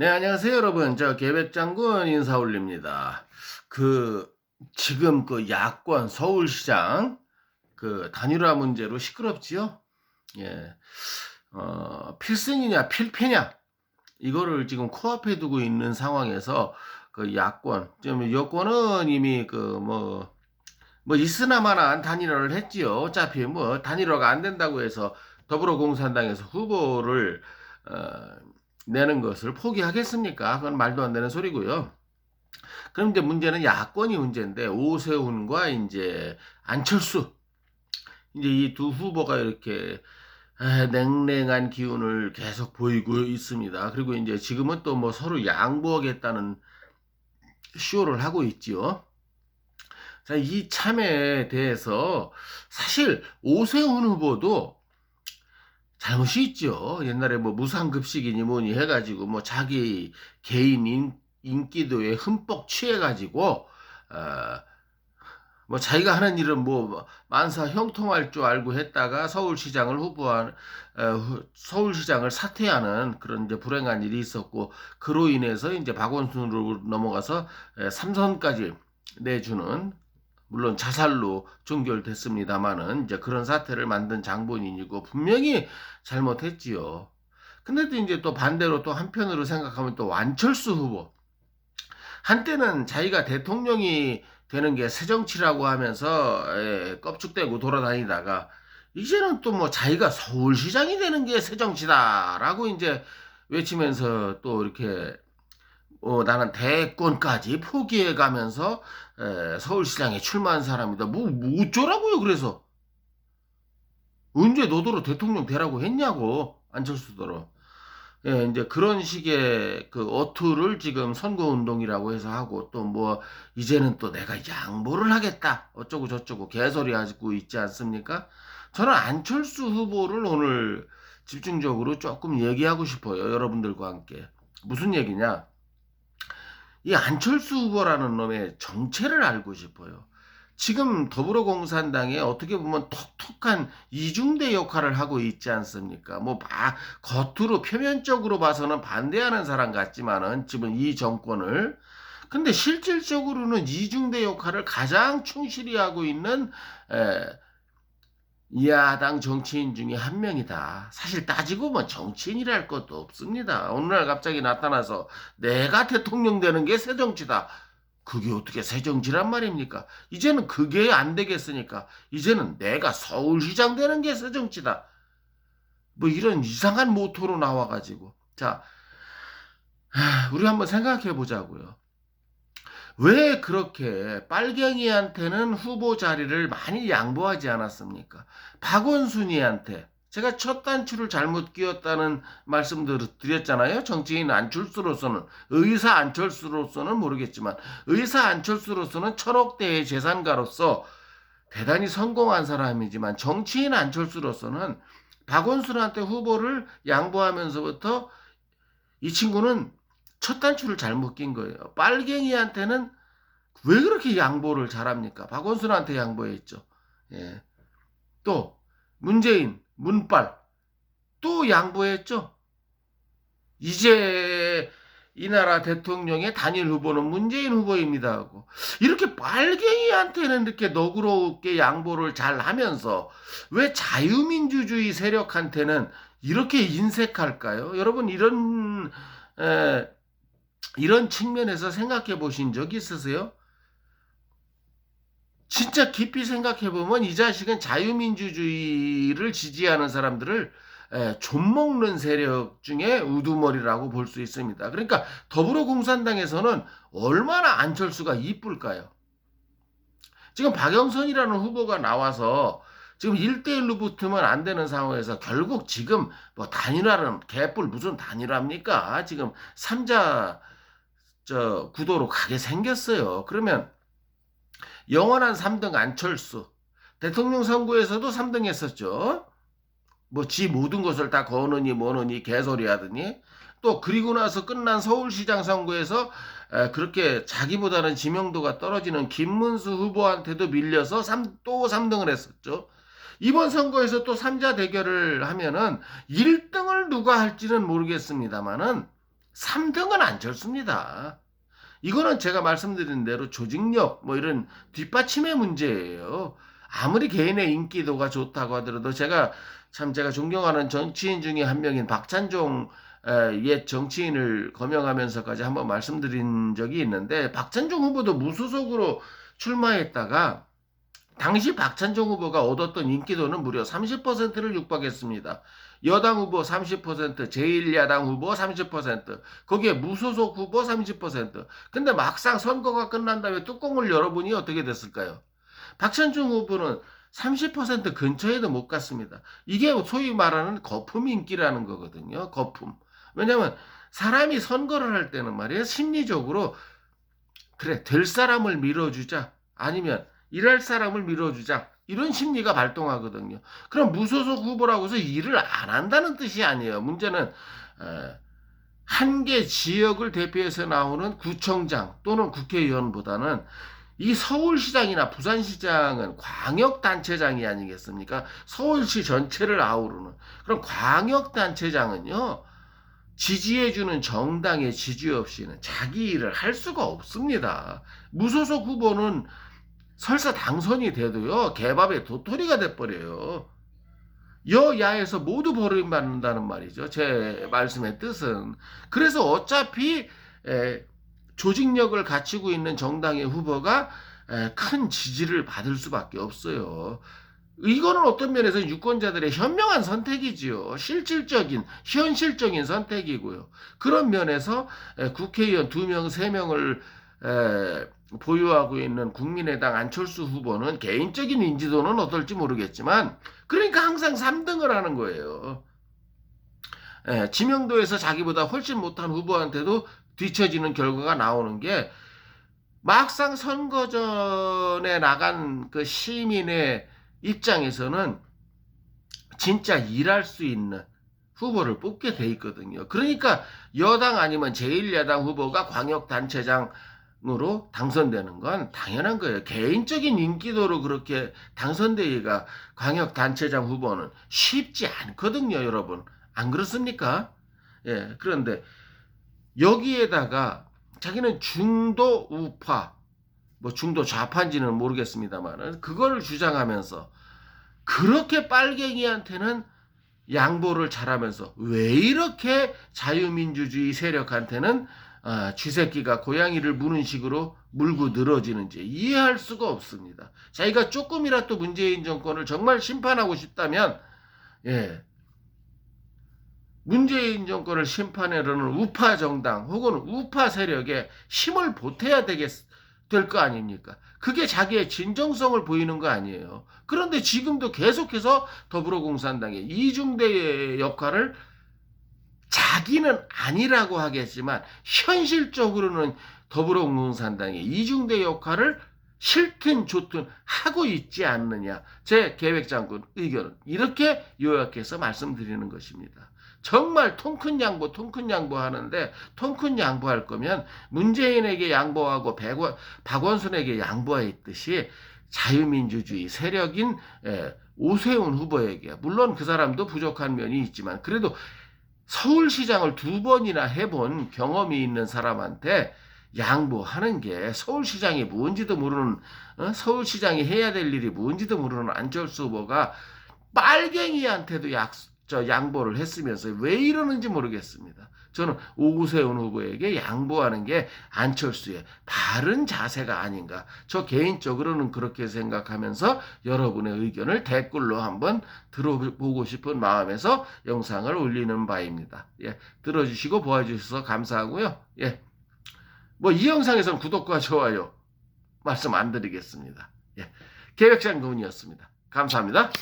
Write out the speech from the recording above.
네, 안녕하세요, 여러분. 저 계백장군 인사 올립니다. 그, 지금 그 야권 서울시장 그 단일화 문제로 시끄럽지요? 예. 어, 필승이냐, 필패냐? 이거를 지금 코앞에 두고 있는 상황에서 그 야권, 좀 여권은 이미 그 뭐, 뭐 있으나마나 단일화를 했지요. 어차피 뭐 단일화가 안 된다고 해서 더불어공산당에서 후보를 어, 내는 것을 포기하겠습니까? 그건 말도 안 되는 소리고요. 그럼 이제 문제는 야권이 문제인데 오세훈과 이제 안철수 이제 이 두 후보가 이렇게 냉랭한 기운을 계속 보이고 있습니다. 그리고 이제 지금은 또 뭐 서로 양보하겠다는 쇼를 하고 있지요. 자, 이 참에 대해서 사실 오세훈 후보도 잘못이 있죠. 옛날에 뭐 무상급식이니 뭐니 해가지고 뭐 자기 개인 인, 인기도에 흠뻑 취해가지고 어, 뭐 자기가 하는 일은 뭐 만사 형통할 줄 알고 했다가 서울시장을 후보한 어, 서울시장을 사퇴하는 그런 이제 불행한 일이 있었고 그로 인해서 이제 박원순으로 넘어가서 삼선까지 내주는 물론 자살로 종결됐습니다만은 이제 그런 사태를 만든 장본인이고 분명히 잘못했지요. 근데 또 이제 또 반대로 또 한편으로 생각하면 또 완철수 후보 한때는 자기가 대통령이 되는 게 새정치라고 하면서 예, 껍죽대고 돌아다니다가 이제는 또 뭐 자기가 서울시장이 되는 게 새정치다라고 이제 외치면서 또 이렇게 어, 나는 대권까지 포기해 가면서 서울시장에 출마한 사람이다. 뭐, 뭐 어쩌라고요, 그래서. 언제 너더러 대통령 되라고 했냐고, 안철수더러. 예, 이제 그런 식의 그 어투를 지금 선거운동이라고 해서 하고 또 뭐, 이제는 또 내가 양보를 하겠다. 어쩌고 저쩌고 개소리 하고 있지 않습니까? 저는 안철수 후보를 오늘 집중적으로 조금 얘기하고 싶어요. 여러분들과 함께. 무슨 얘기냐? 이 안철수 후보라는 놈의 정체를 알고 싶어요. 지금 더불어공산당에 어떻게 보면 톡톡한 이중대 역할을 하고 있지 않습니까? 뭐 바, 겉으로 표면적으로 봐서는 반대하는 사람 같지만은 지금 이 정권을 근데 실질적으로는 이중대 역할을 가장 충실히 하고 있는 에, 야당 정치인 중에 한 명이다. 사실 따지고 뭐 정치인이랄 것도 없습니다. 어느 날 갑자기 나타나서 내가 대통령 되는 게 새 정치다. 그게 어떻게 새 정치란 말입니까? 이제는 그게 안 되겠으니까 이제는 내가 서울시장 되는 게 새 정치다. 뭐 이런 이상한 모토로 나와가지고 자 우리 한번 생각해 보자고요. 왜 그렇게 빨갱이한테는 후보 자리를 많이 양보하지 않았습니까? 박원순이한테 제가 첫 단추를 잘못 끼웠다는 말씀들 드렸잖아요. 정치인 안철수로서는 의사 안철수로서는 모르겠지만 의사 안철수로서는 천억대의 재산가로서 대단히 성공한 사람이지만 정치인 안철수로서는 박원순한테 후보를 양보하면서부터 이 친구는 첫 단추를 잘못 낀 거예요. 빨갱이한테는 왜 그렇게 양보를 잘합니까? 박원순한테 양보했죠. 예. 또 문재인, 문빨 또 양보했죠. 이제 이 나라 대통령의 단일 후보는 문재인 후보입니다 하고 이렇게 빨갱이한테는 이렇게 너그럽게 양보를 잘 하면서 왜 자유민주주의 세력한테는 이렇게 인색할까요? 여러분 이런 에, 이런 측면에서 생각해 보신 적 있으세요? 진짜 깊이 생각해 보면 이 자식은 자유민주주의를 지지하는 사람들을 좀먹는 세력 중에 우두머리라고 볼 수 있습니다. 그러니까 더불어공산당에서는 얼마나 안철수가 이쁠까요? 지금 박영선이라는 후보가 나와서 지금 1대1로 붙으면 안 되는 상황에서 결국 지금 뭐 단일화는 개뿔 무슨 단일화입니까? 지금 3자 저 구도로 가게 생겼어요. 그러면 영원한 3등 안철수 대통령 선거에서도 3등 했었죠. 뭐 지 모든 것을 다 거느니 뭐느니 개소리 하더니 또 그리고 나서 끝난 서울시장 선거에서 그렇게 자기보다는 지명도가 떨어지는 김문수 후보한테도 밀려서 3, 또 3등을 했었죠. 이번 선거에서 또 3자 대결을 하면은 1등을 누가 할지는 모르겠습니다만은 3등은 안철수입니다. 이거는 제가 말씀드린 대로 조직력 뭐 이런 뒷받침의 문제예요. 아무리 개인의 인기도가 좋다고 하더라도 제가 참 제가 존경하는 정치인 중에 한 명인 박찬종 에, 옛 정치인을 거명하면서까지 한번 말씀드린 적이 있는데 박찬종 후보도 무소속으로 출마했다가 당시 박찬종 후보가 얻었던 인기도는 무려 30%를 육박했습니다. 여당 후보 30%, 제1야당 후보 30%, 거기에 무소속 후보 30%. 근데 막상 선거가 끝난 다음에 뚜껑을 열어보니 어떻게 됐을까요? 박찬종 후보는 30% 근처에도 못 갔습니다. 이게 소위 말하는 거품 인기라는 거거든요. 거품. 왜냐면 사람이 선거를 할 때는 말이에요. 심리적으로 그래 될 사람을 밀어주자 아니면 일할 사람을 밀어주자 이런 심리가 발동하거든요. 그럼 무소속 후보라고 해서 일을 안 한다는 뜻이 아니에요. 문제는 한 개 지역을 대표해서 나오는 구청장 또는 국회의원보다는 이 서울시장이나 부산시장은 광역단체장이 아니겠습니까? 서울시 전체를 아우르는 그럼 광역단체장은요 지지해주는 정당의 지지 없이는 자기 일을 할 수가 없습니다. 무소속 후보는 설사 당선이 돼도요 개밥의 도토리가 돼버려요. 여야에서 모두 버림받는다는 말이죠. 제 말씀의 뜻은 그래서 어차피 에, 조직력을 갖추고 있는 정당의 후보가 에, 큰 지지를 받을 수밖에 없어요. 이거는 어떤 면에서 유권자들의 현명한 선택이지요. 실질적인, 현실적인 선택이고요. 그런 면에서 에, 국회의원 두 명, 세 명을 보유하고 있는 국민의당 안철수 후보는 개인적인 인지도는 어떨지 모르겠지만 그러니까 항상 3등을 하는 거예요. 예, 지명도에서 자기보다 훨씬 못한 후보한테도 뒤처지는 결과가 나오는 게 막상 선거 전에 나간 그 시민의 입장에서는 진짜 일할 수 있는 후보를 뽑게 돼 있거든요. 그러니까 여당 아니면 제1야당 후보가 광역단체장 으로 당선되는 건 당연한 거예요. 개인적인 인기도로 그렇게 당선되기가 광역단체장 후보는 쉽지 않거든요, 여러분. 안 그렇습니까? 예, 그런데 여기에다가 자기는 중도 우파, 뭐 중도 좌파인지는 모르겠습니다만은 그걸 주장하면서 그렇게 빨갱이한테는 양보를 잘하면서 왜 이렇게 자유민주주의 세력한테는 아, 쥐새끼가 고양이를 무는 식으로 물고 늘어지는지 이해할 수가 없습니다. 자기가 조금이라도 문재인 정권을 정말 심판하고 싶다면, 예, 문재인 정권을 심판하려는 우파 정당 혹은 우파 세력에 힘을 보태야 되겠, 될 거 아닙니까? 그게 자기의 진정성을 보이는 거 아니에요. 그런데 지금도 계속해서 더불어공산당의 이중대의 역할을 자기는 아니라고 하겠지만 현실적으로는 더불어공산당의 이중대 역할을 싫든 좋든 하고 있지 않느냐. 제 계획장군 의견은 이렇게 요약해서 말씀드리는 것입니다. 정말 통큰 양보, 통큰 양보 하는데 통큰 양보할 거면 문재인에게 양보하고 백원, 박원순에게 양보했듯이 자유민주주의 세력인 오세훈 후보에게 물론 그 사람도 부족한 면이 있지만 그래도 서울시장을 두 번이나 해본 경험이 있는 사람한테 양보하는 게 서울시장이 뭔지도 모르는 어? 서울시장이 해야 될 일이 뭔지도 모르는 안철수 후보가 빨갱이한테도 약, 저 양보를 했으면서 왜 이러는지 모르겠습니다. 저는 오구세훈 후보에게 양보하는 게 안철수의 바른 자세가 아닌가. 저 개인적으로는 그렇게 생각하면서 여러분의 의견을 댓글로 한번 들어보고 싶은 마음에서 영상을 올리는 바입니다. 예, 들어주시고 보아주셔서 감사하고요. 예, 뭐 이 영상에서는 구독과 좋아요 말씀 안 드리겠습니다. 예, 계획장군이었습니다. 감사합니다.